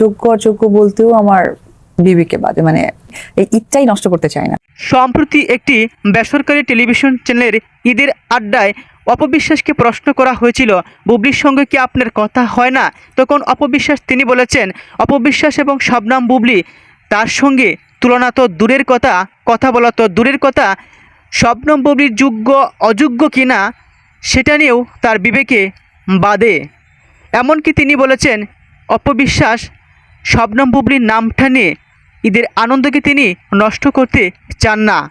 যোগ্য, অযোগ্য বলতেও আমার বিবেকে বাদে মানে এই ঈদটাই নষ্ট করতে চাই না। সম্প্রতি একটি বেসরকারি টেলিভিশন চ্যানেলের ঈদের আড্ডায় অপবিশ্বাসকে প্রশ্ন করা হয়েছিল, বুবলির সঙ্গে কি আপনার কথা হয় না? তখন অপবিশ্বাস তিনি বলেছেন, অপবিশ্বাস এবং শবনাম বুবলি, তার সঙ্গে তুলনা তো দূরের কথা কথা বলা তো দূরের কথা। শবনম বুবলির যোগ্য, অযোগ্য কিনা, সেটা নিয়েও তার বিবেকে বাদে এমনকি তিনি বলেছেন, অপবিশ্বাস শবনম বুবলির নামটা নিয়ে ঈদের আনন্দকে তিনি নষ্ট করতে চান না।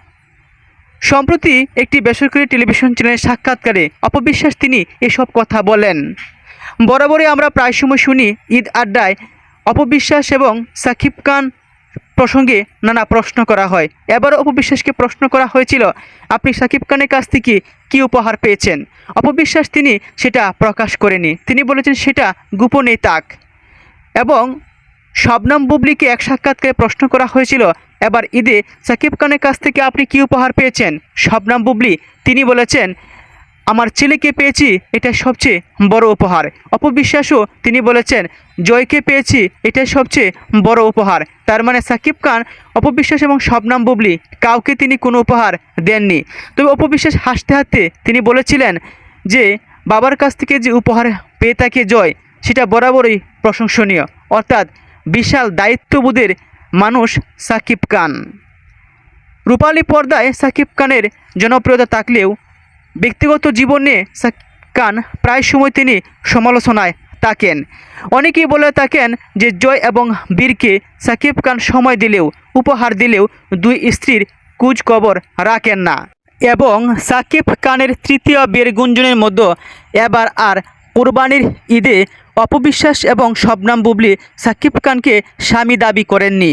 সম্প্রতি একটি বেসরকারি টেলিভিশন চ্যানেলের সাক্ষাৎকারে অপবিশ্বাস তিনি এসব কথা বলেন। বরাবরই আমরা প্রায় সময় শুনি ঈদ আড্ডায় অপবিশ্বাস এবং সাকিব খান প্রসঙ্গে নানা প্রশ্ন করা হয়। এবারও অপবিশ্বাসকে প্রশ্ন করা হয়েছিল, আপনি সাকিব খানের কাছ থেকে কী উপহার পেয়েছেন? অপবিশ্বাস তিনি সেটা প্রকাশ করেনি। তিনি বলেছেন, সেটা গোপনে তাক। এবং শবনম বুবলিকে এক সাক্ষাৎকারে প্রশ্ন করা হয়েছিল, এবার ঈদে সাকিব খানের কাছ থেকে আপনি কী উপহার পেয়েছেন? শবনম বুবলি, তিনি বলেছেন, আমার ছেলেকে পেয়েছি এটা সবচেয়ে বড় উপহার। অপবিশ্বাসও তিনি বলেছেন, জয়কে পেয়েছি, এটাই সবচেয়ে বড় উপহার। তার মানে সাকিব খান, অপবিশ্বাস এবং শবনম বুবলি কাউকে তিনি কোনো উপহার দেননি। তবে অপবিশ্বাস হাসতে হাসতে তিনি বলেছিলেন যে, বাবার কাছ থেকে যে উপহার পেয়ে থাকে জয়, সেটা বরাবরই প্রশংসনীয়। অর্থাৎ বিশাল দায়িত্ববোধের মানুষ সাকিব খান। রূপালী পর্দায় সাকিব খানের জনপ্রিয়তা থাকলেও ব্যক্তিগত জীবনে সাকিব খান প্রায় সময় তিনি সমালোচনায় থাকেন। অনেকেই বলে থাকেন যে জয় এবং বীরকে সাকিব খান সময় দিলেও, উপহার দিলেও দুই স্ত্রীর কুজ কবর রাখেন না। এবং সাকিব খানের তৃতীয় বীর গুঞ্জনের মধ্যে এবার আর কোরবানির ঈদে অপবিশ্বাস এবং শবনাম বুবলি সাকিব খানকে স্বামী দাবি করেননি।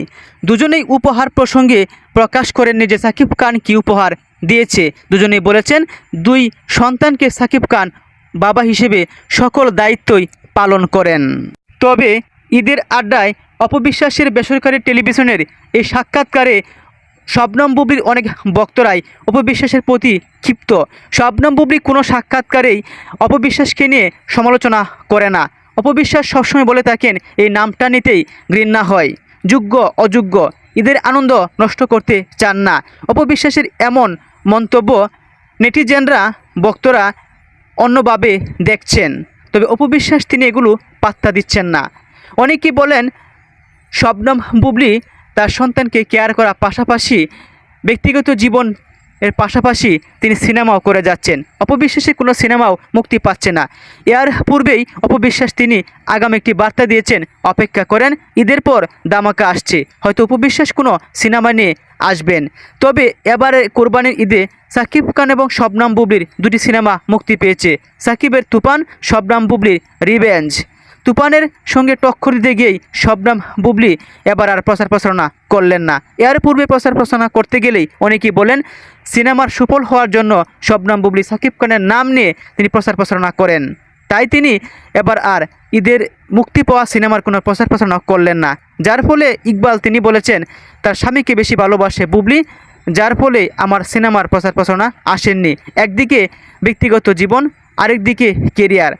দুজনেই উপহার প্রসঙ্গে প্রকাশ করেননি যে সাকিব খান কী উপহার দিয়েছে। দুজনেই বলেছেন, দুই সন্তানকে সাকিব খান বাবা হিসেবে সকল দায়িত্বই পালন করেন। তবে ঈদের আড্ডায় অপবিশ্বাসের বেসরকারি টেলিভিশনের এই সাক্ষাৎকারে শবনম বুবলির অনেক বক্তরাই অপবিশ্বাসের প্রতি ক্ষিপ্ত। শবনম বুবলি কোনো সাক্ষাৎকারেই অপবিশ্বাসকে নিয়ে সমালোচনা করে না। অপবিশ্বাস সবসময় বলে থাকেন, এই নামটা নিতেই ঘৃণা হয়। যোগ্য, অযোগ্য, ঈদের আনন্দ নষ্ট করতে চান না। অপবিশ্বাসের এমন মন্তব্য নেটিজেনরা বক্তরা অন্যভাবে দেখছেন। তবে অপবিশ্বাস তিনি এগুলো পাত্তা দিচ্ছেন না। অনেকেই বলেন, শবনম বুবলি তার সন্তানকে কেয়ার করা পাশাপাশি ব্যক্তিগত জীবন এর পাশাপাশি তিনি সিনেমাও করে যাচ্ছেন। অপবিশ্বাসের কোনো সিনেমাও মুক্তি পাচ্ছে না। এর পূর্বেই অপবিশ্বাস তিনি আগামী একটি বার্তা দিয়েছেন, অপেক্ষা করেন, ঈদের পর দামাকা আসছে। হয়তো অপবিশ্বাস কোনো সিনেমা নিয়ে আসবেন। তবে এবারে কোরবানির ঈদে সাকিব খান এবং শবনাম বুবলির দুটি সিনেমা মুক্তি পেয়েছে। সাকিবের তুফান, শবনাম বুবলির রিভেঞ্জ। তুফানের সঙ্গে টক্কর দিতে গিয়েই শবনাম বুবলি এবার আর প্রচার প্রচারণা করলেন না। এর পূর্বে প্রচার প্রচারণা করতে গেলেই অনেকেই বলেন, সিনেমার সুফল হওয়ার জন্য শবনাম বুবলি সাকিব খানের নাম নিয়ে তিনি প্রচার প্রচারণা করেন। তাই তিনি এবার আর ঈদের মুক্তি পাওয়া সিনেমার কোনো প্রচার প্রচারণা করলেন না। যার ফলে ইকবাল তিনি বলেছেন, তার স্বামীকে বেশি ভালোবাসে বুবলি, যার ফলে আমার সিনেমার প্রচার প্রচারণা আসেননি। একদিকে ব্যক্তিগত জীবন, আরেকদিকে কেরিয়ার